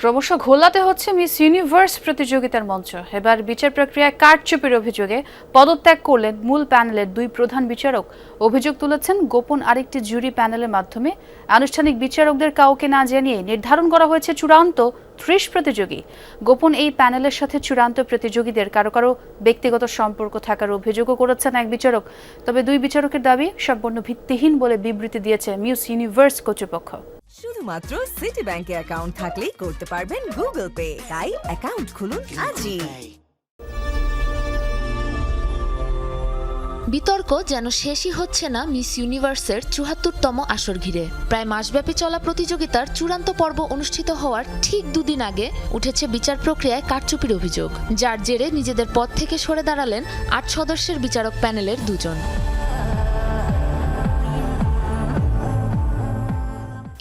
ক্রমশ ঘোলাতে হচ্ছে miss universe প্রতিযোগিতার মঞ্চ। এবার বিচার প্রক্রিয়ায় কারচুপির অভিযোগে পদত্যাগ করলেন মূল প্যানেলের দুই প্রধান বিচারক। অভিযোগ তুলেছেন গোপন আরেকটি জুরি প্যানেলের মাধ্যমে। আনুষ্ঠানিক বিচারকদের কাউকে না জানিয়ে নির্ধারণ করা হয়েছে চূড়ান্ত ত্রিশ প্রতিযোগী। গোপন এই প্যানেলের সাথে চূড়ান্ত প্রতিযোগীদের কারও কারও ব্যক্তিগত সম্পর্ক থাকার অভিযোগও করেছেন এক বিচারক। তবে দুই বিচারকের দাবি, সম্পূর্ণ ভিত্তিহীন বলে বিবৃতি দিয়েছে মিউস ইউনিভার্স কর্তৃপক্ষ। শুধুমাত্র সিটি ব্যাংকে অ্যাকাউন্ট থাকলেই করতে পারবেন গুগল পে তাই অ্যাকাউন্ট খুলুন আজই। বিতর্ক যেন শেষই হচ্ছে না মিস ইউনিভার্সের চুহাত্তরতম আসর ঘিরে। প্রায় মাসব্যাপী চলা প্রতিযোগিতার চূড়ান্ত পর্ব অনুষ্ঠিত হওয়ার ঠিক দুদিন আগে উঠেছে বিচার প্রক্রিয়ায় কারচুপির অভিযোগ, যার জেরে নিজেদের পদ থেকে সরে দাঁড়ালেন আট সদস্যের বিচারক প্যানেলের দুজন।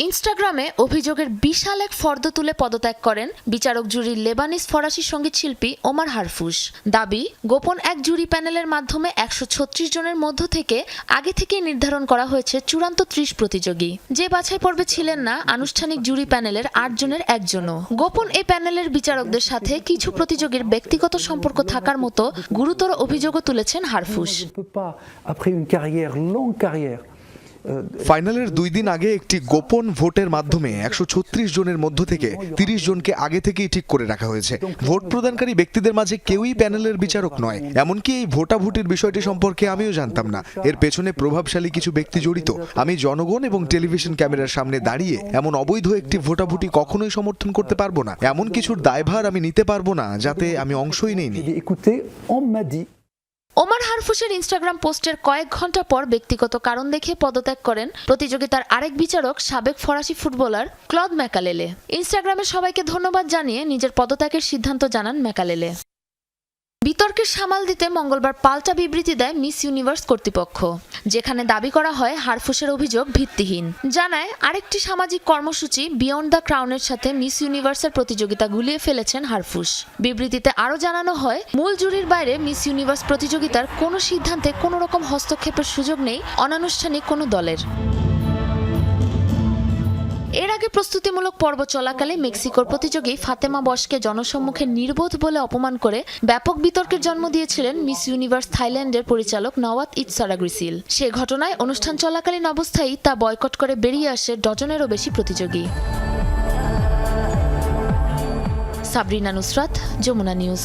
ইনস্টাগ্রামে অভিযোগের বিশাল এক ফর্দ তুলে পদত্যাগ করেন বিচারক জুরির লেবানিস ফরাসি সংগীত শিল্পী ওমার হারফুস। দাবি, গোপন এক জুরি প্যানেলের মাধ্যমে একশো ছত্রিশ জনের মধ্য থেকে আগে থেকেই নির্ধারণ করা হয়েছে চূড়ান্ত ত্রিশ প্রতিযোগী। যে বাছাই পর্বে ছিলেন না, আনুষ্ঠানিক জুরি প্যানেলের আট জনের একজনও। গোপন এই প্যানেলের বিচারকদের সাথে কিছু প্রতিযোগীর ব্যক্তিগত সম্পর্ক থাকার মতো গুরুতর অভিযোগও তুলেছেন হারফুস। ফাইনালের দুই দিন আগে একটি গোপন ভোটের মাধ্যমে একশো ছত্রিশ জনের মধ্য থেকে তিরিশ জনকে আগে থেকেই ঠিক করে রাখা হয়েছে। ভোট প্রদানকারী ব্যক্তিদের মাঝে কেউই প্যানেলের বিচারক নয়, এমনকি এই ভোটাভুটির বিষয়টি সম্পর্কে আমিও জানতাম না। এর পেছনে প্রভাবশালী কিছু ব্যক্তি জড়িত। আমি জনগণ এবং টেলিভিশন ক্যামেরার সামনে দাঁড়িয়ে এমন অবৈধ একটি ভোটাভুটি কখনোই সমর্থন করতে পারব না। এমন কিছুর দায়ভার আমি নিতে পারব না, যাতে আমি অংশই নেইনি হারফুসের ইনস্টাগ্রাম পোস্টের কয়েক ঘণ্টা পর ব্যক্তিগত কারণ দেখে পদত্যাগ করেন প্রতিযোগিতার আরেক বিচারক, সাবেক ফরাসি ফুটবলার ক্লদ ম্যাকালেলে। ইনস্টাগ্রামে সবাইকে ধন্যবাদ জানিয়ে নিজের পদত্যাগের সিদ্ধান্ত জানান ম্যাকালেলে। বিতর্কের সামাল দিতে মঙ্গলবার পাল্টা বিবৃতি দেয় মিস ইউনিভার্স কর্তৃপক্ষ, যেখানে দাবি করা হয় হারফুসের অভিযোগ ভিত্তিহীন। জানায়, আরেকটি সামাজিক কর্মসূচি বিয়ন্ড দ্য ক্রাউনের সাথে মিস ইউনিভার্সের প্রতিযোগিতা গুলিয়ে ফেলেছেন হারফুস। বিবৃতিতে আরও জানানো হয়, মূল জুরির বাইরে মিস ইউনিভার্স প্রতিযোগিতার কোনো সিদ্ধান্তে কোনো রকম হস্তক্ষেপের সুযোগ নেই, অনানুষ্ঠানিক কোনো দলের। এর আগে প্রস্তুতিমূলক পর্ব চলাকালে মেক্সিকোর প্রতিযোগী ফাতেমা বসকে জনসম্মুখে নির্বোধ বলে অপমান করে ব্যাপক বিতর্কের জন্ম দিয়েছিলেন মিস ইউনিভার্স থাইল্যান্ডের পরিচালক নওয়াত ইটসারাগ্রিসিল সে ঘটনায় অনুষ্ঠান চলাকালীন অবস্থায় তা বয়কট করে বেরিয়ে আসে ডজনেরও বেশি প্রতিযোগী। সাবরিনা নুসরাত, যমুনা নিউজ।